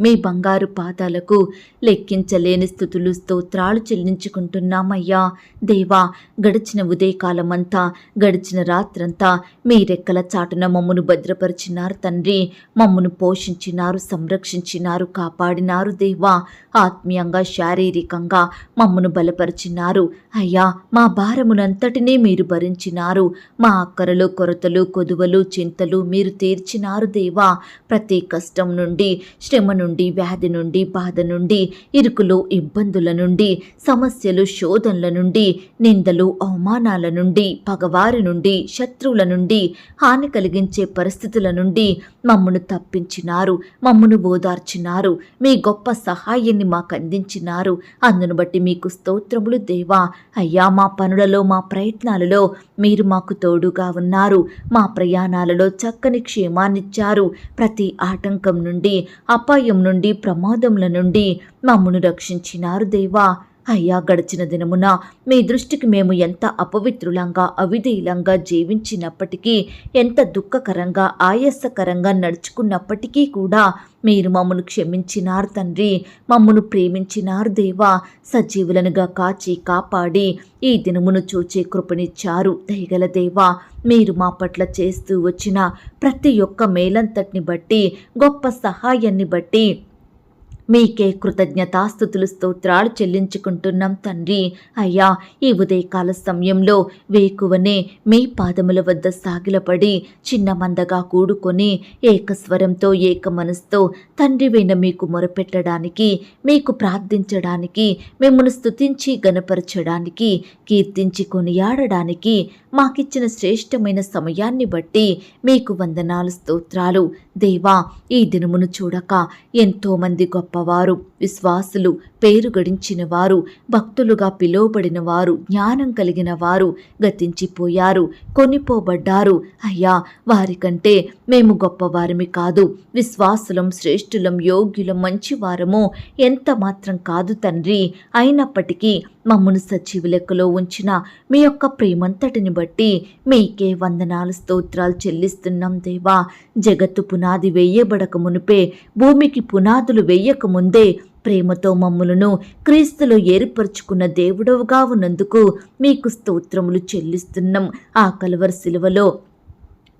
మీ బంగారు పాదాలకు లెక్కించలేని స్థుతులు స్తోత్రాలు చెల్లించుకుంటున్నామయ్యా. దేవా గడిచిన ఉదయకాలమంతా గడిచిన రాత్రంతా మీ రెక్కల చాటున మమ్మను భద్రపరిచినారు తండ్రి. మమ్మను పోషించినారు సంరక్షించినారు కాపాడినారు దేవా. ఆత్మీయంగా శారీరకంగా మమ్మను బలపరిచినారు. అయ్యా మా భారమునంతటినీ మీరు భరించినారు. మా అక్కరలు కొరతలు కొదువలు చింతలు మీరు తీర్చినారు దేవా. ప్రతి కష్టం నుండి శ్రమ నుండి వ్యాధి నుండి బాధ నుండి ఇరుకులు ఇబ్బందుల నుండి సమస్యలు శోధనల నుండి నిందలు అవమానాల నుండి పగవారి నుండి శత్రువుల నుండి హాని కలిగించే పరిస్థితుల నుండి మమ్మను తప్పించినారు మమ్మను ఓదార్చినారు మీ గొప్ప సహాయాన్ని మాకు అందించినారు. అందును బట్టి మీకు స్తోత్రములు దేవా. అయ్యా మా పనులలో మా ప్రయత్నాలలో మీరు మాకు తోడుగా ఉన్నారు. మా ప్రయాణాలలో చక్కని క్షేమాన్నిచ్చారు. ప్రతి ఆటంకం నుండి అపాయం నుండి ప్రమాదముల నుండి మమ్మను రక్షించినారు దేవా. అయ్యా గడిచిన దినమున మీ దృష్టికి మేము ఎంత అపవిత్రులంగా అవిధేయులంగా జీవించినప్పటికీ ఎంత దుఃఖకరంగా ఆయాసకరంగా నడుచుకున్నప్పటికీ కూడా మీరు మమ్మను క్షమించినారు తండ్రి. మమ్మను ప్రేమించినారు దేవా. సజీవులనుగా కాచి కాపాడి ఈ దినమును చూచే కృపనిచ్చారు దయగల దేవా. మీరు మా పట్ల చేస్తూ వచ్చిన ప్రతి ఒక్క మేలంతటిని బట్టి గొప్ప సహాయాన్ని బట్టి మీకే కృతజ్ఞతాస్థుతులు స్తోత్రాలు చెల్లించుకుంటున్నాం తండ్రి. అయ్యా ఈ ఉదయకాల సమయంలో వేకువనే మీ పాదముల వద్ద సాగిలపడి చిన్న మందగా కూడుకొని ఏకస్వరంతో ఏక మనసుతో తండ్రివైన మీకు మొరపెట్టడానికి మీకు ప్రార్థించడానికి మిమ్మల్ని స్థుతించి గనపరచడానికి కీర్తించి కొనియాడడానికి మాకిచ్చిన శ్రేష్టమైన సమయాన్ని బట్టి మీకు వందనాలు స్తోత్రాలు. దేవా ఈ దినమును చూడక ఎంతోమంది గొప్పవారు విశ్వాసులు పేరు గడించిన వారు భక్తులుగా పిలువబడిన వారు జ్ఞానం కలిగిన వారు గతించిపోయారు కొనిపోబడ్డారు. అయ్యా వారికంటే మేము గొప్పవారమి కాదు. విశ్వాసులం శ్రేష్ఠులం యోగ్యులం మంచివారము ఎంత మాత్రం కాదు తండ్రి. అయినప్పటికీ మమ్మను సజీవ లెక్కలో ఉంచిన మీ యొక్క ప్రేమంతటిని బట్టి మీకే వందనాలు స్తోత్రాలు చెల్లిస్తున్నాం దేవా. జగత్తు పునాది వేయబడక మునిపే భూమికి పునాదులు వేయక ముందే ప్రేమతో మమ్ములను క్రీస్తులో ఏర్పరచుకున్న దేవుడవుగా ఉన్నందుకు మీకు స్తోత్రములు చెల్లిస్తున్నాం. ఆ కలవర శిలువలో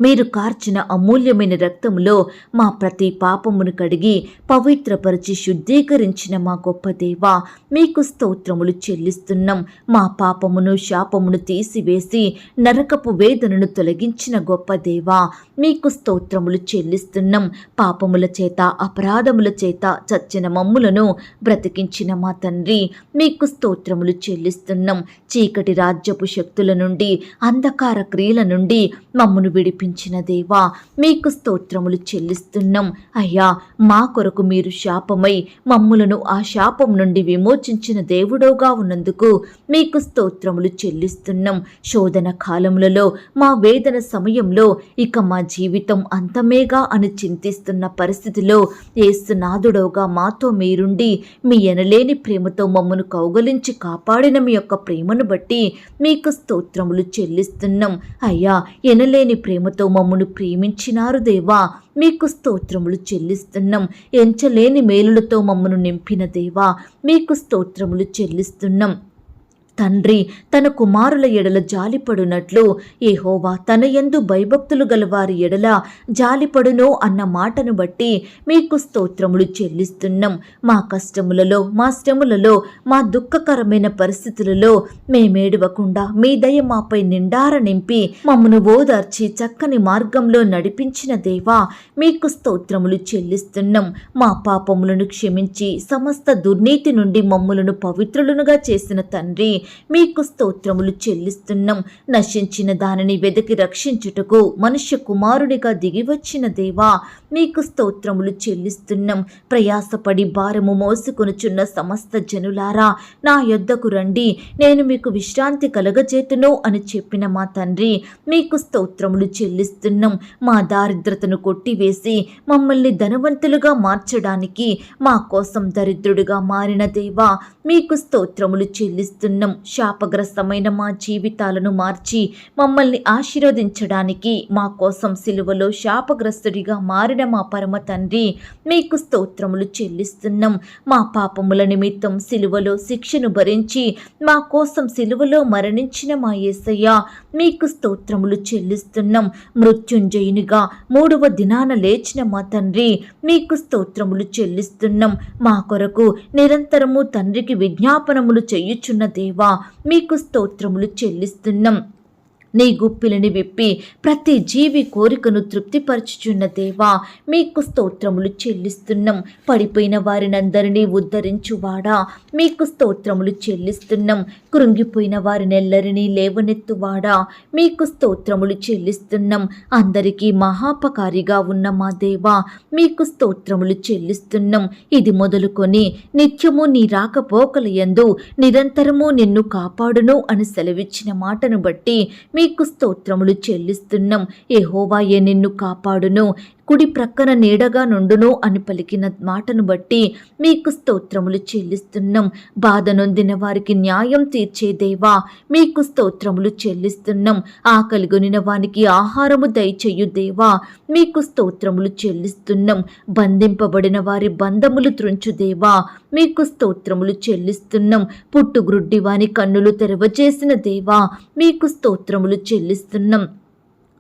మీరు కార్చిన అమూల్యమైన రక్తములో మా ప్రతి పాపమును కడిగి పవిత్రపరిచి శుద్ధీకరించిన మా గొప్ప దేవ మీకు స్తోత్రములు చెల్లిస్తున్నాం. మా పాపమును శాపమును తీసివేసి నరకపు వేదనను తొలగించిన గొప్ప దేవ మీకు స్తోత్రములు చెల్లిస్తున్నాం. పాపముల చేత అపరాధముల చేత చచ్చిన మమ్ములను బ్రతికించిన మా తండ్రి మీకు స్తోత్రములు చెల్లిస్తున్నాం. చీకటి రాజ్యపు శక్తుల నుండి అంధకార క్రియల నుండి మమ్మను కరుణించిన దేవా మీకు స్తోత్రములు చెల్లిస్తున్నాం. అయ్యా మా కొరకు మీరు శాపమై మమ్ములను ఆ శాపం నుండి విమోచించిన దేవుడోగా ఉన్నందుకు మీకు స్తోత్రములు చెల్లిస్తున్నాం. శోధన కాలములలో మా వేదన సమయంలో ఇక మా జీవితం అంతమేగా అని చింతిస్తున్న పరిస్థితిలో ఏసునాథుడోగా మాతో మీరుండి మీ ఎనలేని ప్రేమతో మమ్మను కౌగలించి కాపాడిన మీ యొక్క ప్రేమను బట్టి మీకు స్తోత్రములు చెల్లిస్తున్నాం. అయ్యా ఎనలేని ప్రేమతో మమ్మను ప్రేమించినారు దేవా. మీకు స్తోత్రములు చెల్లిస్తున్నాం. ఎంచలేని మేలులతో మమ్మను నింపిన దేవా. మీకు స్తోత్రములు చెల్లిస్తున్నాం. తండ్రి తన కుమారుల ఎడల జాలిపడునట్లు ఏహోవా తన ఎందు భయభక్తులు గలవారి ఎడల జాలిపడునో అన్న మాటను బట్టి మీకు స్తోత్రములు చెల్లిస్తున్నాం. మా కష్టములలో మా శ్రములలో మా దుఃఖకరమైన పరిస్థితులలో మేమేడవకుండా మీ దయ మాపై నిండార నింపి మమ్మను ఓదార్చి చక్కని మార్గంలో నడిపించిన దేవా మీకు స్తోత్రములు చెల్లిస్తున్నాం. మా పాపములను క్షమించి సమస్త దుర్నీతి నుండి మమ్ములను పవిత్రులునుగా చేసిన తండ్రి మీకు స్తోత్రములు చెల్లిస్తున్నాం. నశించిన దానిని వెదకి రక్షించుటకు మనుష్య కుమారుడిగా దిగివచ్చిన దేవా మీకు స్తోత్రములు చెల్లిస్తున్నాం. ప్రయాసపడి భారము మోసుకొనుచున్న సమస్త జనులారా నా యొద్దకు రండి. నేను మీకు విశ్రాంతి కలగజేతును అని చెప్పిన మా తండ్రి మీకు స్తోత్రములు చెల్లిస్తున్నాం. మా దారిద్రతను కొట్టివేసి మమ్మల్ని ధనవంతులుగా మార్చడానికి మా కోసం దరిద్రుడిగా మారిన దేవా మీకు స్తోత్రములు చెల్లిస్తున్నాం. శాపగ్రస్తమైన మా జీవితాలను మార్చి మమ్మల్ని ఆశీర్వదించడానికి మా కోసం సిలువలో శాపగ్రస్తుడిగా మారిన మా పరమ తండ్రి మీకు స్తోత్రములు చెల్లిస్తున్నాం. మా పాపముల నిమిత్తం సిలువలో శిక్షను భరించి మా కోసం సిలువలో మరణించిన మా యేసయ్య మీకు స్తోత్రములు చెల్లిస్తున్నాం. మృత్యుంజయునిగా మూడవ దినాన లేచిన మా తండ్రి మీకు స్తోత్రములు చెల్లిస్తున్నాం. మా కొరకు నిరంతరము తండ్రికి విజ్ఞాపనములు చేయుచున్న దేవా మీకు స్తోత్రములు చెల్లిస్తున్నాం. నీ గుప్పిలని విప్పి ప్రతి జీవి కోరికను తృప్తిపరచుచున్న దేవా మీకు స్తోత్రములు చెల్లిస్తున్నాం. పడిపోయిన వారినందరినీ ఉద్ధరించువాడా? మీకు స్తోత్రములు చెల్లిస్తున్నాం. కృంగిపోయిన వారినెల్లరినీ లేవనెత్తువాడా? మీకు స్తోత్రములు చెల్లిస్తున్నాం. అందరికీ మహాపకారిగా ఉన్న మా దేవా మీకు స్తోత్రములు చెల్లిస్తున్నాం. ఇది మొదలుకొని నిత్యము నీ రాకపోకలయందు నిరంతరము నిన్ను కాపాడును అని సెలవిచ్చిన మాటను బట్టి మీకు స్తోత్రములు చెల్లిస్తున్నాం. ఏహోవాయే నిన్ను కాపాడును. కుడి ప్రక్కన నీడగా నుండును అని పలికిన మాటను బట్టి మీకు స్తోత్రములు చెల్లిస్తున్నాం. బాధ నొందిన వారికి న్యాయం తీర్చే దేవా మీకు స్తోత్రములు చెల్లిస్తున్నాం. ఆకలిగొనిన వానికి ఆహారము దయచేయు దేవా మీకు స్తోత్రములు చెల్లిస్తున్నాం. బంధింపబడిన వారి బంధములు త్రుంచు దేవా మీకు స్తోత్రములు చెల్లిస్తున్నాం. పుట్టుగ్రుడ్డి వాని కన్నులు తెరవచేసిన దేవా మీకు స్తోత్రములు చెల్లిస్తున్నాం.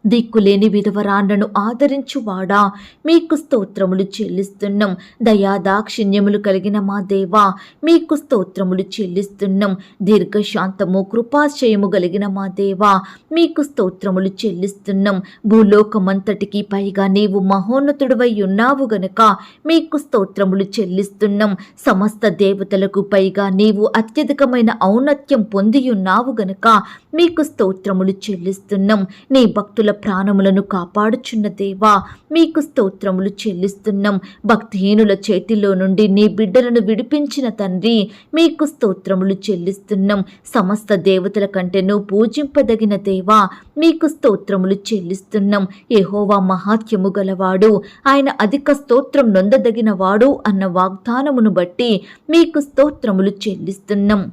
దిక్కులేని విధవరాండ్లను ఆదరించువాడా? మీకు స్తోత్రములు చెల్లిస్తున్నాం. దయా దాక్షిణ్యములు కలిగిన మా దేవా మీకు స్తోత్రములు చెల్లిస్తున్నాం. దీర్ఘశాంతము కృపాశయము కలిగిన మా దేవా మీకు స్తోత్రములు చెల్లిస్తున్నాం. భూలోకమంతటికి పైగా నీవు మహోన్నతుడివై ఉన్నావు గనుక మీకు స్తోత్రములు చెల్లిస్తున్నాం. సమస్త దేవతలకు పైగా నీవు అత్యధికమైన ఔన్నత్యం పొందియున్నావు గనుక మీకు స్తోత్రములు చెల్లిస్తున్నాం. నీ భక్తుల ప్రాణములను కాపాడుచున్న దేవా మీకు స్తోత్రములు చెల్లిస్తున్నాం. భక్తిహీనుల చేతిలో నుండి నీ బిడ్డలను విడిపించిన తండ్రి మీకు స్తోత్రములు చెల్లిస్తున్నాం. సమస్త దేవతల కంటేను పూజింపదగిన దేవా మీకు స్తోత్రములు చెల్లిస్తున్నాం. ఏహోవా మహాత్యము గలవాడు ఆయన అధిక స్తోత్రం నొందదగిన వాడు అన్న వాగ్దానమును బట్టి మీకు స్తోత్రములు చెల్లిస్తున్నాం.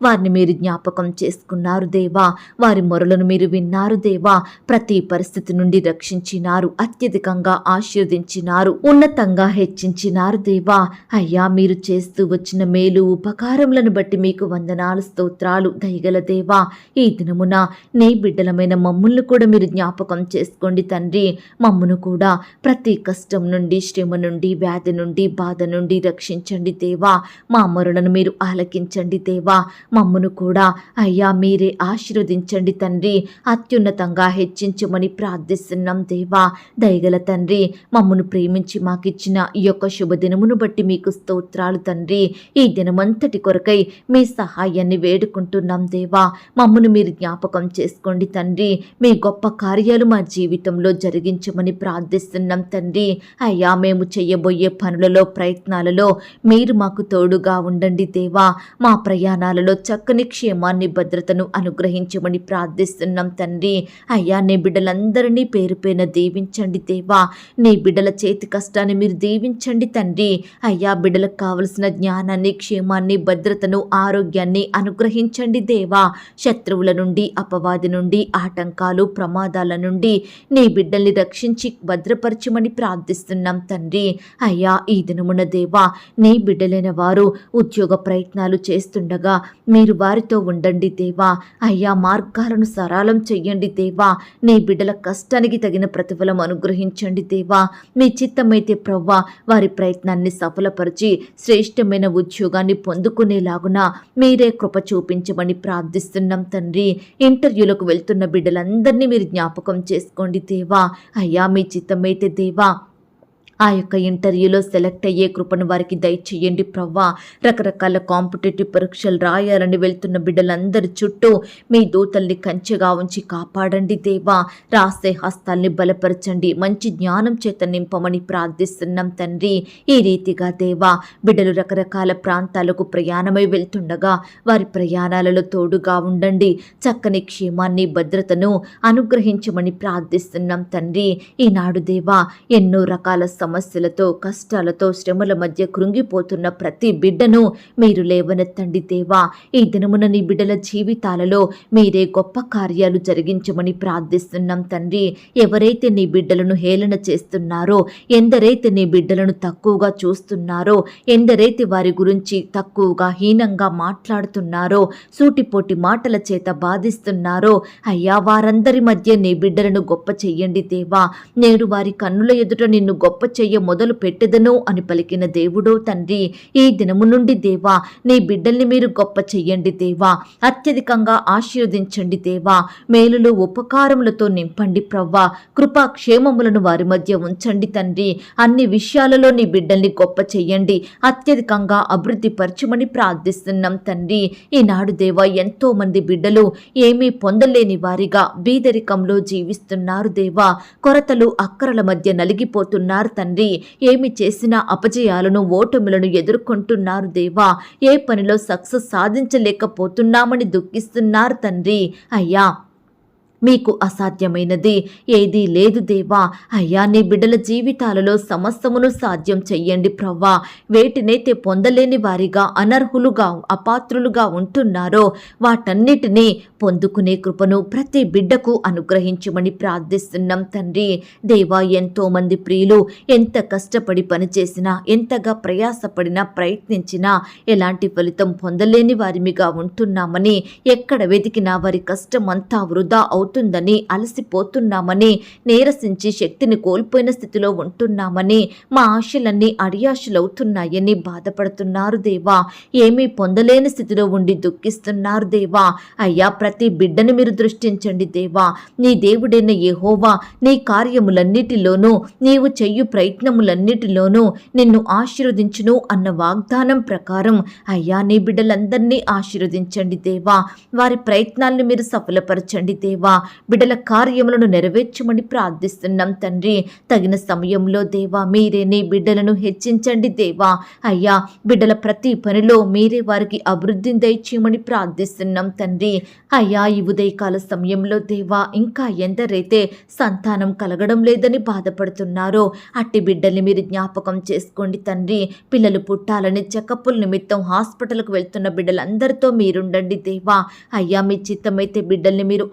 వారిని మీరు జ్ఞాపకం చేసుకున్నారు దేవా. వారి మొరలను మీరు విన్నారు దేవా. ప్రతి పరిస్థితి నుండి రక్షించినారు అత్యధికంగా ఆశీర్వదించినారు ఉన్నతంగా హెచ్చించినారు దేవా. అయ్యా మీరు చేస్తూ వచ్చిన మేలు ఉపకారములను బట్టి మీకు వందనాలు స్తోత్రాలు దయగల దేవా. ఈ దినమున నీ బిడ్డలమైన మమ్ములను కూడా మీరు జ్ఞాపకం చేసుకోండి తండ్రి. మమ్మును కూడా ప్రతి కష్టం నుండి శ్రమ నుండి వ్యాధి నుండి బాధ నుండి రక్షించండి దేవా. మా మొరలను మీరు ఆలకించండి దేవా. మమ్మను కూడా. అయ్యా మీరే ఆశీర్వదించండి తండ్రి. అత్యున్నతంగా హెచ్చించమని ప్రార్థిస్తున్నాం దేవా. దయగల తండ్రి మమ్మను ప్రేమించి మాకిచ్చిన ఈ యొక్క శుభదినమును బట్టి మీకు స్తోత్రాలు తండ్రి. ఈ దినమంతటి కొరకై మీ సహాయాన్ని వేడుకుంటున్నాం దేవా. మమ్మను మీరు జ్ఞాపకం చేసుకోండి తండ్రి. మీ గొప్ప కార్యాలు మా జీవితంలో జరిగించమని ప్రార్థిస్తున్నాం తండ్రి. అయ్యా మేము చేయబోయే పనులలో ప్రయత్నాలలో మీరు మాకు తోడుగా ఉండండి దేవా. మా ప్రయాణాలలో చక్కని క్షేమాన్ని భద్రతను అనుగ్రహించమని ప్రార్థిస్తున్నాం తండ్రి. అయ్యా నీ బిడ్డలందరినీ పేరు పైన దీవించండి దేవా. నీ బిడ్డల చేతి కష్టాన్ని మీరు దీవించండి తండ్రి. అయ్యా బిడ్డలకు కావలసిన జ్ఞానాన్ని క్షేమాన్ని భద్రతను ఆరోగ్యాన్ని అనుగ్రహించండి దేవా. శత్రువుల నుండి అపవాది నుండి ఆటంకాలు ప్రమాదాల నుండి నీ బిడ్డల్ని రక్షించి భద్రపరచమని ప్రార్థిస్తున్నాం తండ్రి. అయ్యా ఈ దినమున దేవా నీ బిడ్డలైన వారు ఉద్యోగ ప్రయత్నాలు చేస్తుండగా మీరు వారితో ఉండండి దేవా. అయ్యా మార్గాలను సరళం చెయ్యండి దేవా. నీ బిడ్డల కష్టానికి తగిన ప్రతిఫలం అనుగ్రహించండి దేవా. మీ చిత్తమైతే ప్రవ్వా వారి ప్రయత్నాన్ని సఫలపరిచి శ్రేష్టమైన ఉద్యోగాన్ని పొందుకునేలాగున మీరే కృప చూపించమని ప్రార్థిస్తున్నాం తండ్రి. ఇంటర్వ్యూలకు వెళ్తున్న బిడ్డలందరినీ మీరు జ్ఞాపకం చేసుకోండి దేవా. అయ్యా మీ చిత్తమైతే దేవా ఆ యొక్క ఇంటర్వ్యూలో సెలెక్ట్ అయ్యే కృపను వారికి దయచేయండి ప్రవ్వా. రకరకాల కాంపిటేటివ్ పరీక్షలు రాయాలని వెళ్తున్న బిడ్డలందరి చుట్టూ మీ దూతల్ని కంచెగా ఉంచి కాపాడండి దేవా. రాసే హస్తాల్ని బలపరచండి. మంచి జ్ఞానం చేత నింపమని ప్రార్థిస్తున్నాం తండ్రి. ఈ రీతిగా దేవా బిడ్డలు రకరకాల ప్రాంతాలకు ప్రయాణమై వెళ్తుండగా వారి ప్రయాణాలలో తోడుగా ఉండండి. చక్కని క్షేమాన్ని భద్రతను అనుగ్రహించమని ప్రార్థిస్తున్నాం తండ్రి. ఈనాడు దేవా ఎన్నో రకాల సమస్యలతో కష్టాలతో శ్రమల మధ్య కృంగిపోతున్న ప్రతి బిడ్డను మీరు లేవనెత్తండి దేవా. ఈ దినమున నీ బిడ్డల జీవితాలలో మీరే గొప్ప కార్యాలు జరిగించమని ప్రార్థిస్తున్నాం తండ్రి. ఎవరైతే నీ బిడ్డలను హేళన చేస్తున్నారో ఎందరైతే నీ బిడ్డలను తక్కువగా చూస్తున్నారో ఎందరైతే వారి గురించి తక్కువగా హీనంగా మాట్లాడుతున్నారో సూటిపోటి మాటల చేత బాధిస్తున్నారో అయ్యా వారందరి మధ్య నీ బిడ్డలను గొప్ప చెయ్యండి దేవా. నేడు వారి కన్నుల ఎదుట నిన్ను గొప్ప చెయ్య మొదలు పెట్టెదనో అని పలికిన దేవుడో తండ్రి ఈ దినము నుండి దేవా నీ బిడ్డల్ని మీరు గొప్ప చెయ్యండి దేవా అత్యధికంగా ఆశీర్వదించండి దేవా మేలులు ఉపకారములతో నింపండి ప్రవ్వా కృపా క్షేమములను వారి మధ్య ఉంచండి తండ్రి అన్ని విషయాలలో నీ బిడ్డల్ని గొప్ప చెయ్యండి అత్యధికంగా అభివృద్ధి పరచమని ప్రార్థిస్తున్నాం తండ్రి. ఈనాడు దేవా ఎంతో మంది బిడ్డలు ఏమీ పొందలేని వారిగా బీదరికంలో జీవిస్తున్నారు దేవా కొరతలు అక్కరల మధ్య నలిగిపోతున్నారు తండ్రి ఏమి చేసినా అపజయాలను ఓటములను ఎదుర్కొంటున్నారు దేవా. ఏ పనిలో సక్సెస్ సాధించలేకపోతున్నామని దుఃఖిస్తున్నారు తండ్రి. అయ్యా మీకు అసాధ్యమైనది. ఏదీ లేదు దేవా. అయ్యా నీ బిడ్డల జీవితాలలో సమస్తమును సాధ్యం చెయ్యండి ప్రవ్వా. వేటినైతే పొందలేని వారిగా అనర్హులుగా అపాత్రులుగా ఉంటున్నారో వాటన్నిటినీ పొందుకునే కృపను ప్రతి బిడ్డకు అనుగ్రహించమని ప్రార్థిస్తున్నాం తండ్రి. దేవా ఎంతో మంది ప్రియులు ఎంత కష్టపడి పనిచేసినా ఎంతగా ప్రయాసపడినా ప్రయత్నించినా ఎలాంటి ఫలితం పొందలేని వారిమిగా ఉంటున్నామని ఎక్కడ వెతికినా వారి కష్టం అంతా వృధా అవుతుందని అలసిపోతున్నామని నీరసించి శక్తిని కోల్పోయిన స్థితిలో ఉంటున్నామని మా ఆశలన్నీ అడియాశలవుతున్నాయని బాధపడుతున్నారు దేవా. ఏమీ పొందలేని స్థితిలో ఉండి దుఃఖిస్తున్నారు దేవా. అయ్యా ప్రతి బిడ్డను మీరు దృష్టించండి దేవా. నీ దేవుడైన ఏహోవా నీ కార్యములన్నిటిలోనూ నీవు చెయ్యు ప్రయత్నములన్నిటిలోనూ నిన్ను ఆశీర్వదించును అన్న వాగ్దానం ప్రకారం అయ్యా నీ బిడ్డలందరినీ ఆశీర్వదించండి దేవా. వారి ప్రయత్నాలను మీరు సఫలపరచండి దేవా. బిడ్డల కార్యములను నెరవేర్చమని ప్రార్థిస్తున్నాం తండ్రి. తగిన సమయంలో దేవా మీరే నీ బిడ్డలను హెచ్చించండి దేవా. అయ్యా బిడ్డల ప్రతి పనిలో మీరే వారికి అభివృద్ధిని దయచేయమని ప్రార్థిస్తున్నాం తండ్రి. అయ్యా ఈ ఉదయకాల సమయంలో దేవా ఇంకా ఎందరైతే సంతానం కలగడం లేదని బాధపడుతున్నారో అట్టి బిడ్డల్ని మీరు జ్ఞాపకం చేసుకోండి తండ్రి. పిల్లలు పుట్టాలని చెకప్పుల నిమిత్తం హాస్పిటల్కు వెళ్తున్న బిడ్డలందరితో మీరుండండి దేవా. అయ్యా మీ చిత్తమైతే బిడ్డల్ని మీరు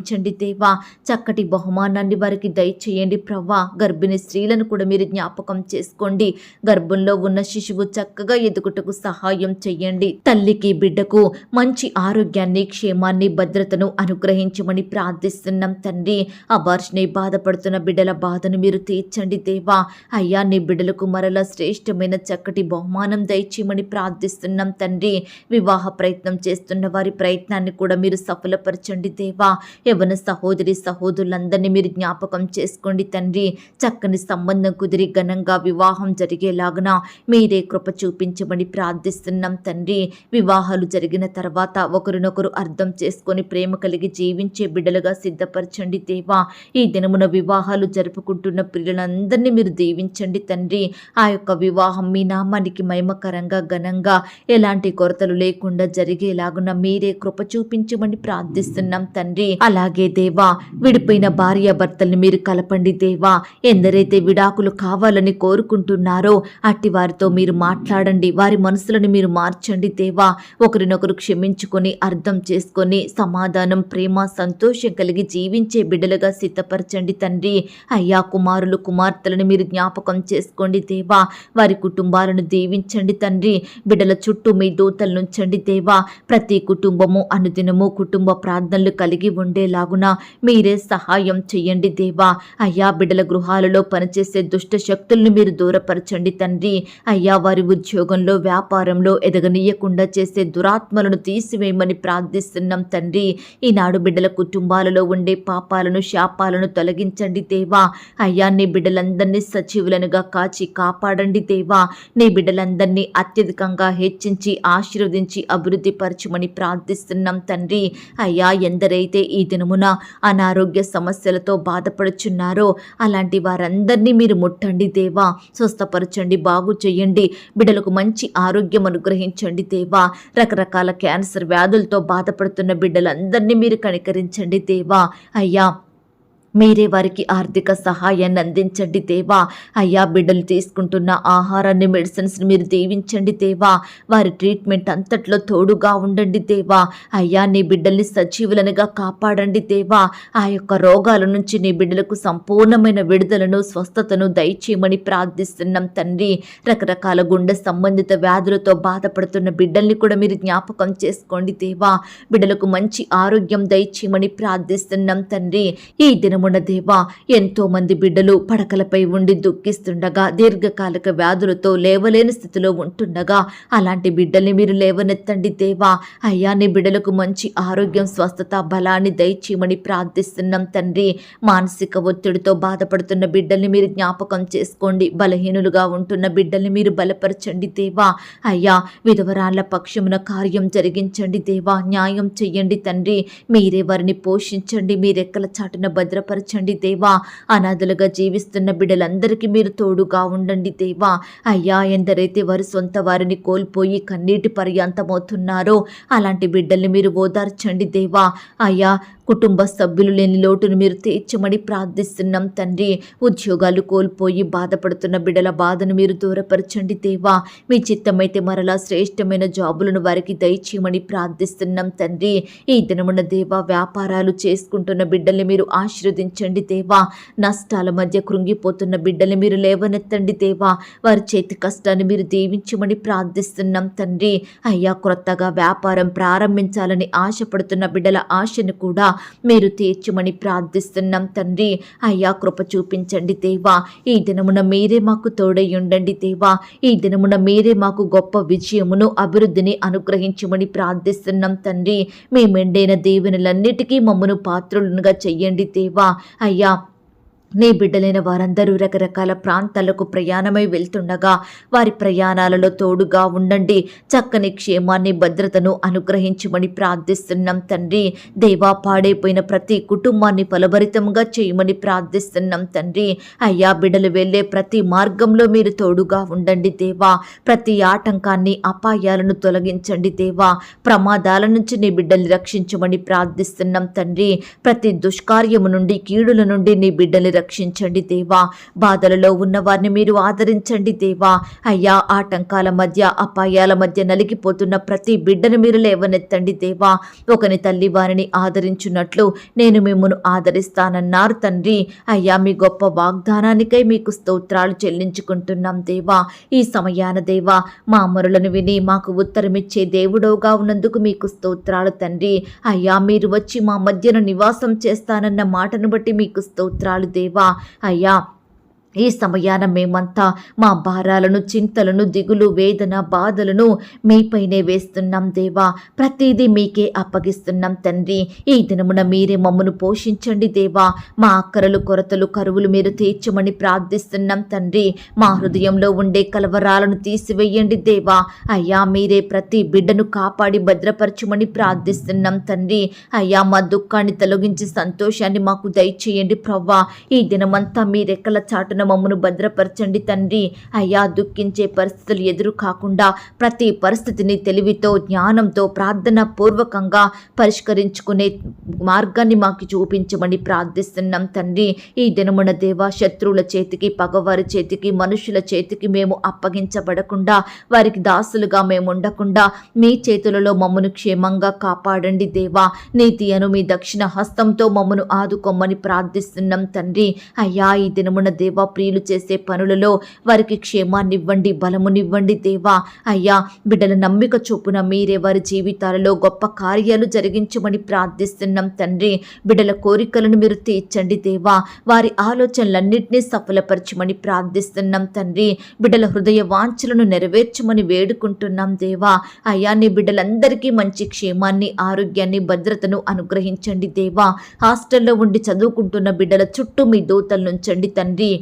అనుగ్రహించండి దేవా. చక్కటి బహుమానాన్ని వారికి దయచేయండి ప్రవ్వా. గర్భిణీ స్త్రీలను కూడా మీరు జ్ఞాపకం చేసుకోండి. గర్భంలో ఉన్న శిశువు చక్కగా ఎదుగుటకు సహాయం చేయండి. తల్లికి బిడ్డకు మంచి ఆరోగ్యాన్ని క్షేమాన్ని భద్రతను అనుగ్రహించమని ప్రార్థిస్తున్నాం తండ్రి. అబార్షని బాధపడుతున్న బిడ్డల బాధను మీరు తీర్చండి దేవా. అయ్యా నీ బిడ్డలకు మరలా శ్రేష్టమైన చక్కటి బహుమానం దయచేయమని ప్రార్థిస్తున్నాం తండ్రి. వివాహ ప్రయత్నం చేస్తున్న వారి ప్రయత్నాన్ని కూడా మీరు సఫలపరచండి దేవా. యవన సహోదరి సహోదరులందరినీ మీరు జ్ఞాపకం చేసుకోండి తండ్రి. చక్కని సంబంధం కుదిరి ఘనంగా వివాహం జరిగేలాగున మీరే కృప చూపించమని ప్రార్థిస్తున్నాం తండ్రి. వివాహాలు జరిగిన తర్వాత ఒకరినొకరు అర్థం చేసుకొని ప్రేమ కలిగి జీవించే బిడ్డలుగా సిద్ధపరచండి దేవా. ఈ దినమున వివాహాలు జరుపుకుంటున్న పిల్లలందరినీ మీరు దీవించండి తండ్రి. ఆ యొక్క వివాహం మీ నామానికి మహిమకరంగా ఘనంగా ఎలాంటి కొరతలు లేకుండా జరిగేలాగున మీరే కృప చూపించమని ప్రార్థిస్తున్నాం తండ్రి. అలాగే దేవా విడిపోయిన భార్య భర్తల్ని మీరు కలపండి దేవా. ఎందరైతే విడాకులు కావాలని కోరుకుంటున్నారో అట్టి వారితో మీరు మాట్లాడండి వారి మనసులను మీరు మార్చండి దేవా. ఒకరినొకరు క్షమించుకొని అర్థం చేసుకొని సమాధానం ప్రేమ సంతోషం కలిగి జీవించే బిడ్డలుగా సిద్ధపరచండి తండ్రి. అయ్యా కుమారులు కుమార్తెలను మీరు జ్ఞాపకం చేసుకోండి దేవా. వారి కుటుంబాలను దీవించండి తండ్రి. బిడ్డల చుట్టూ మీ దూతలు నుంచండి దేవా. ప్రతి కుటుంబము అనుదినము కుటుంబ ప్రార్థనలు కలిగి ఉండే ఉండేలాగున మీరే సహాయం చెయ్యండి దేవా. అయ్యా బిడ్డల గృహాలలో పనిచేసే దుష్ట శక్తుల్ని మీరు దూరపరచండి తండ్రి. అయ్యా వారి ఉద్యోగంలో వ్యాపారంలో ఎదగనీయకుండా చేసే దురాత్మలను తీసివేయమని ప్రార్థిస్తున్నాం తండ్రి. ఈనాడు బిడ్డల కుటుంబాలలో ఉండే పాపాలను శాపాలను తొలగించండి దేవా. అయ్యా నీ బిడ్డలందరినీ సచివులనుగా కాచి కాపాడండి దేవా. నీ బిడ్డలందరినీ అత్యధికంగా హెచ్చించి ఆశీర్వదించి అభివృద్ధి పరచమని ప్రార్థిస్తున్నాం తండ్రి. అయ్యా ఎందరైతే ఈ దినమున అనారోగ్య సమస్యలతో బాధపడుచున్నారో అలాంటి వారందరినీ మీరు ముట్టండి దేవా. స్వస్థపరచండి బాగు చేయండి. బిడ్డలకు మంచి ఆరోగ్యం అనుగ్రహించండి దేవా. రకరకాల క్యాన్సర్ వ్యాధులతో బాధపడుతున్న బిడ్డలందరినీ మీరు కనికరించండి దేవా. అయ్యా మీరే వారికి ఆర్థిక సహాయాన్ని అందించండి దేవా. అయ్యా బిడ్డలు తీసుకుంటున్న ఆహారాన్ని మెడిసిన్స్ని మీరు దీవించండి దేవా. వారి ట్రీట్మెంట్ అంతట్లో తోడుగా ఉండండి దేవా. అయ్యా నీ బిడ్డల్ని సజీవులనుగా కాపాడండి దేవా. ఆ యొక్క రోగాల నుంచి నీ బిడ్డలకు సంపూర్ణమైన విడుదలను స్వస్థతను దయచేయమని ప్రార్థిస్తున్నాం తండ్రి. రకరకాల గుండె సంబంధిత వ్యాధులతో బాధపడుతున్న బిడ్డల్ని కూడా మీరు జ్ఞాపకం చేసుకోండి దేవా. బిడ్డలకు మంచి ఆరోగ్యం దయచేయమని ప్రార్థిస్తున్నాం తండ్రి. ఈ దినం దినమున దేవా ఎంతో మంది బిడ్డలు పడకలపై ఉండి దుఃఖిస్తుండగా దీర్ఘకాలిక వ్యాధులతో లేవలేని స్థితిలో ఉంటుండగా అలాంటి బిడ్డల్ని మీరు లేవనెత్తండి దేవా. అయ్యా నీ బిడ్డలకు మంచి ఆరోగ్యం స్వస్థత బలాన్ని దయచేయమని ప్రార్థిస్తున్నాం తండ్రి. మానసిక ఒత్తిడితో బాధపడుతున్న బిడ్డల్ని మీరు జ్ఞాపకం చేసుకోండి. బలహీనులుగా ఉంటున్న బిడ్డల్ని మీరు బలపరచండి దేవా. అయ్యా విధవరాళ్ళ పక్షమున కార్యం జరిగించండి దేవా. న్యాయం చెయ్యండి తండ్రి. మీరే వారిని పోషించండి. మీరెక్కల చాటున బలపరచండి దేవా. అనాథలుగా జీవిస్తున్న బిడ్డలందరికీ మీరు తోడుగా ఉండండి దేవా. అయ్యా ఎందరైతే వారి సొంత వారిని కోల్పోయి కన్నీటి పర్యాంతమవుతున్నారో అలాంటి బిడ్డల్ని మీరు ఓదార్చండి దేవా. అయ్యా కుటుంబ సభ్యులు లేని లోటును మీరు తీర్చమని ప్రార్థిస్తున్నాం తండ్రి. ఉద్యోగాలు కోల్పోయి బాధపడుతున్న బిడ్డల బాధను మీరు దూరపరచండి దేవా. మీ చిత్తమైతే మరలా శ్రేష్టమైన జాబులను వారికి దయచేయమని ప్రార్థిస్తున్నాం తండ్రి. ఈ దినమున దేవా వ్యాపారాలు చేసుకుంటున్న బిడ్డల్ని మీరు ఆశీర్వదించండి దేవా. నష్టాల మధ్య కృంగిపోతున్న బిడ్డలు మీరు లేవనెత్తండి దేవా. వారి చేతి కష్టాన్ని మీరు దీవించమని ప్రార్థిస్తున్నాం తండ్రి. అయ్యా క్రొత్తగా వ్యాపారం ప్రారంభించాలని ఆశపడుతున్న బిడ్డల ఆశను కూడా మీరు తీర్చమని ప్రార్థిస్తున్నాం తండ్రి. అయ్యా కృప చూపించండి దేవా. ఈ దినమున మీరే మాకు తోడై ఉండండి దేవా. ఈ దినమున మీరే మాకు గొప్ప విజయమును అభివృద్ధిని అనుగ్రహించమని ప్రార్థిస్తున్నాం తండ్రి. మీ మెండైన దీవెనలన్నిటికీ మమ్మను పాత్రులుగా చెయ్యండి దేవా. అయ్యా నీ బిడ్డలైన వారందరూ రకరకాల ప్రాంతాలకు ప్రయాణమై వెళ్తుండగా వారి ప్రయాణాలలో తోడుగా ఉండండి. చక్కని క్షేమాన్ని భద్రతను అనుగ్రహించమని ప్రార్థిస్తున్నాం తండ్రి. దేవా పాడైపోయిన ప్రతి కుటుంబాన్ని ఫలభరితంగా చేయమని ప్రార్థిస్తున్నాం తండ్రి. అయ్యా బిడ్డలు వెళ్ళే ప్రతి మార్గంలో మీరు తోడుగా ఉండండి దేవా. ప్రతి ఆటంకాన్ని అపాయాలను తొలగించండి దేవా. ప్రమాదాల నుంచి నీ బిడ్డల్ని రక్షించమని ప్రార్థిస్తున్నాం తండ్రి. ప్రతి దుష్కార్యము నుండి కీడుల నుండి నీ బిడ్డల్ని రక్షించండి దేవా. బాధలలో ఉన్న వారిని మీరు ఆదరించండి దేవా. అయ్యా ఆటంకాల మధ్య అపాయాల మధ్య నలిగిపోతున్న ప్రతి బిడ్డను మీరు లేవనెత్తండి దేవా. ఒకని తల్లి వారిని ఆదరించున్నట్లు నేను మిమ్మను ఆదరిస్తానన్నారు తండ్రి. అయ్యా మీ గొప్ప వాగ్దానానికై మీకు స్తోత్రాలు చెల్లించుకుంటున్నాం దేవా. ఈ సమయాన దేవా మా అమరులను విని మాకు ఉత్తరమిచ్చే దేవుడోగా ఉన్నందుకు మీకు స్తోత్రాలు తండ్రి. అయ్యా మీరు వచ్చి మా మధ్యన నివాసం చేస్తానన్న మాటను బట్టి మీకు స్తోత్రాలు దేవా. అయ్యా ఈ సమయాన మేమంతా మా భారాలను చింతలను దిగులు వేదన బాధలను మీపైనే వేస్తున్నాం దేవా. ప్రతిదీ మీకే అప్పగిస్తున్నాం తండ్రి. ఈ దినమున మీరే మమ్మను పోషించండి దేవా. మా అక్కరలు కొరతలు కరువులు మీరు తీర్చమని ప్రార్థిస్తున్నాం తండ్రి. మా హృదయంలో ఉండే కలవరాలను తీసివేయండి దేవా. అయ్యా మీరే ప్రతి బిడ్డను కాపాడి భద్రపరచమని ప్రార్థిస్తున్నాం తండ్రి. అయ్యా మా దుఃఖాన్ని తొలగించి సంతోషాన్ని మాకు దయచేయండి ప్రవ్వా. ఈ దినమంతా మీరెక్కల చాటును మమ్మను భద్రపరచండి తండ్రి. అయ్యా దుఃఖించే పరిస్థితులు ఎదురు కాకుండా ప్రతి పరిస్థితిని తెలివితో జ్ఞానంతో ప్రార్థన పూర్వకంగా పరిష్కరించుకునే మార్గాన్ని మాకు చూపించమని ప్రార్థిస్తున్నాం తండ్రి. ఈ దినమున దేవా శత్రువుల చేతికి పగవారి చేతికి మనుషుల చేతికి మేము అప్పగించబడకుండా వారికి దాసులుగా మేము ఉండకుండా మీ చేతులలో మమ్మను క్షేమంగా కాపాడండి దేవా. నీతి అను మీ దక్షిణ హస్తంతో మమ్మను ఆదుకోమని ప్రార్థిస్తున్నాం తండ్రి. అయ్యా ఈ దినమున దేవా ప్రియులు చేసే పనులలో వారికి క్షేమాన్నివ్వండి బలమునివ్వండి దేవా. అయ్యా బిడ్డల నమ్మిక చొప్పున మీరే వారి జీవితాలలో గొప్ప కార్యాలు జరిగించమని ప్రార్థిస్తున్నాం తండ్రి. బిడ్డల కోరికలను మీరు తీర్చండి దేవా. వారి ఆలోచనలన్నింటినీ సఫలపరచమని ప్రార్థిస్తున్నాం తండ్రి. బిడ్డల హృదయ వాంఛలను నెరవేర్చమని వేడుకుంటున్నాం దేవా. అయ్యా నీ బిడ్డలందరికీ మంచి క్షేమాన్ని ఆరోగ్యాన్ని భద్రతను అనుగ్రహించండి దేవా. హాస్టల్లో ఉండి చదువుకుంటున్న బిడ్డల చుట్టూ మీ దూతలు నుంచండి తండ్రి.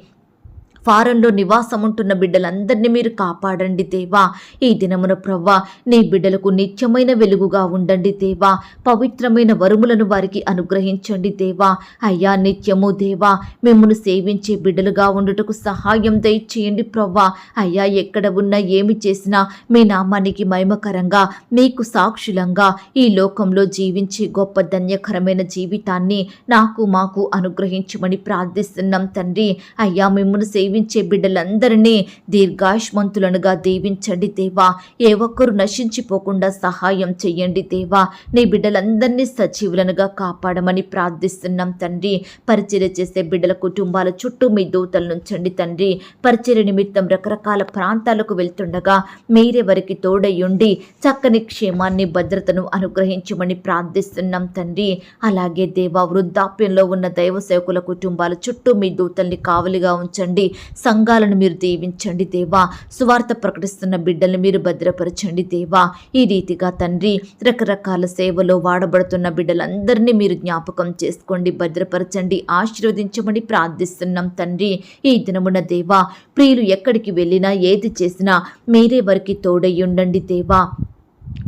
ఫారంలో నివాసం ఉంటున్న బిడ్డలందరినీ మీరు కాపాడండి దేవా. ఈ దినమున ప్రవ్వా నీ బిడ్డలకు నిత్యమైన వెలుగుగా ఉండండి దేవా. పవిత్రమైన వరుములను వారికి అనుగ్రహించండి దేవా. అయ్యా నిత్యము దేవా మిమ్మల్ని సేవించే బిడ్డలుగా ఉండుటకు సహాయం దయచేయండి ప్రవ్వా. అయ్యా ఎక్కడ ఉన్నా ఏమి చేసినా మీ నామానికి మహిమకరంగా మీకు సాక్షులంగా ఈ లోకంలో జీవించే గొప్ప ధన్యకరమైన జీవితాన్ని నాకు మాకు అనుగ్రహించమని ప్రార్థిస్తున్నాం తండ్రి. అయ్యా మిమ్మల్ని సేవించే బిడ్డలందరినీ దీర్ఘాయుష్మంతులనుగా దీవించండి దేవా. ఏ ఒక్కరు నశించిపోకుండా సహాయం చెయ్యండి దేవా. నీ బిడ్డలందరినీ సజీవులనుగా కాపాడమని ప్రార్థిస్తున్నాం తండ్రి. పరిచర్య చేసే బిడ్డల కుటుంబాల చుట్టూ మీ దూతలు నుంచండి తండ్రి. పరిచర్య నిమిత్తం రకరకాల ప్రాంతాలకు వెళ్తుండగా మీరే వారికి తోడయ్యుండి చక్కని క్షేమాన్ని భద్రతను అనుగ్రహించమని ప్రార్థిస్తున్నాం తండ్రి. అలాగే దేవా వృద్ధాప్యంలో ఉన్న దైవ సేవకుల కుటుంబాల చుట్టూ మీ దూతల్ని కావలిగా ఉంచండి. సంఘాలను మీరు దీవించండి దేవా. సువార్త ప్రకటిస్తున్న బిడ్డలను మీరు భద్రపరచండి దేవా. ఈ రీతిగా తండ్రి రకరకాల సేవలో వాడబడుతున్న బిడ్డలందరినీ మీరు జ్ఞాపకం చేసుకోండి భద్రపరచండి ఆశీర్వదించమని ప్రార్థిస్తున్నాం తండ్రి. ఈ దినమున దేవా ప్రియులు ఎక్కడికి వెళ్ళినా ఏది చేసినా మీరే వారికి తోడై ఉండండి దేవా.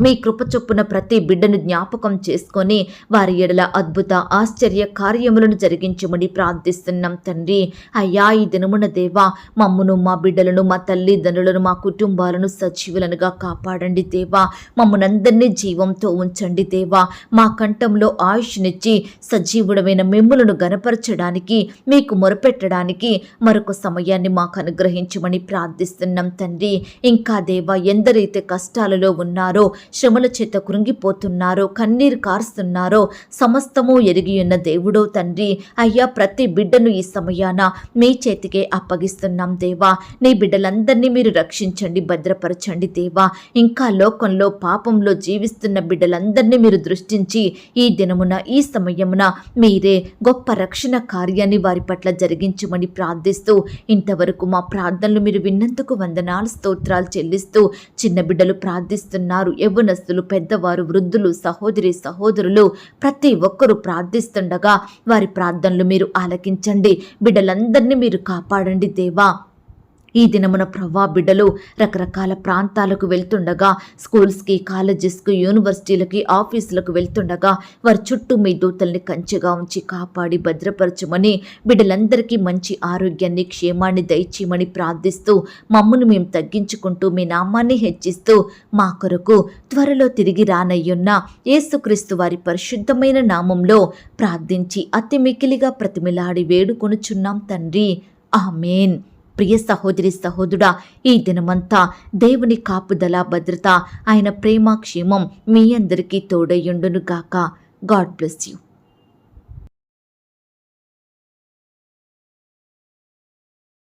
మీ కృప చొప్పున ప్రతి బిడ్డను జ్ఞాపకం చేసుకొని వారి ఎడల అద్భుత ఆశ్చర్య కార్యములను జరిగించమని ప్రార్థిస్తున్నాం తండ్రి. అయ్యా ఈ దినమున దేవా మమ్మను మా బిడ్డలను మా తల్లిదండ్రులను మా కుటుంబాలను సజీవులనుగా కాపాడండి దేవా. మమ్మనందరినీ జీవంతో ఉంచండి దేవా. మా కంఠంలో ఆయుష్నిచ్చి సజీవుడమైన మిమ్ములను గనపరచడానికి మీకు మొరపెట్టడానికి మరొక సమయాన్ని మాకు అనుగ్రహించమని ప్రార్థిస్తున్నాం తండ్రి. ఇంకా దేవా ఎందరైతే కష్టాలలో ఉన్నారో శ్రమల చేత కృంగిపోతున్నారో కన్నీరు కారుస్తున్నారో సమస్తము ఎరిగియున్న దేవుడో తండ్రి. అయ్యా ప్రతి బిడ్డను ఈ సమయాన మీ చేతికే అప్పగిస్తున్నాం దేవా. నీ బిడ్డలందరినీ మీరు రక్షించండి భద్రపరచండి దేవా. ఇంకా లోకంలో పాపంలో జీవిస్తున్న బిడ్డలందరినీ మీరు దృష్టించి ఈ దినమున ఈ సమయమున మీరే గొప్ప రక్షణ కార్యాన్ని వారి పట్ల జరిగించమని ప్రార్థిస్తూ ఇంతవరకు మా ప్రార్థనలు మీరు విన్నందుకు వందనాలు స్తోత్రాలు చెల్లిస్తూ చిన్న బిడ్డలు ప్రార్థిస్తున్నారు. యవ్వనస్తులు పెద్దవారు వృద్ధులు సహోదరి సహోదరులు ప్రతి ఒక్కరూ ప్రార్థిస్తుండగా వారి ప్రార్థనలు మీరు ఆలకించండి. బిడ్డలందరినీ మీరు కాపాడండి దేవా. ఈ దినమున ప్రవ్వా బిడ్డలు రకరకాల ప్రాంతాలకు వెళ్తుండగా స్కూల్స్కి కాలేజెస్కి యూనివర్సిటీలకి ఆఫీసులకు వెళ్తుండగా వారి చుట్టూ మీ దూతల్ని కంచెగా ఉంచి కాపాడి భద్రపరచమని బిడ్డలందరికీ మంచి ఆరోగ్యాన్ని క్షేమాన్ని దయచేయమని ప్రార్థిస్తూ మమ్మను మేము తగ్గించుకుంటూ మీ నామాన్ని హెచ్చిస్తూ మా కొరకు త్వరలో తిరిగి రానయ్యున్న యేసుక్రీస్తు వారి పరిశుద్ధమైన నామంలో ప్రార్థించి అతి మికిలిగా ప్రతిమిలాడి వేడుకొనుచున్నాం తండ్రి. ఆమెన్. ప్రియ సహోదరి సహోదరుడా ఈ దినమంతా దేవుని కాపుదల భద్రత ఆయన ప్రేమ క్షేమం మీ అందరికీ తోడయ్యుండును గాక. God bless you.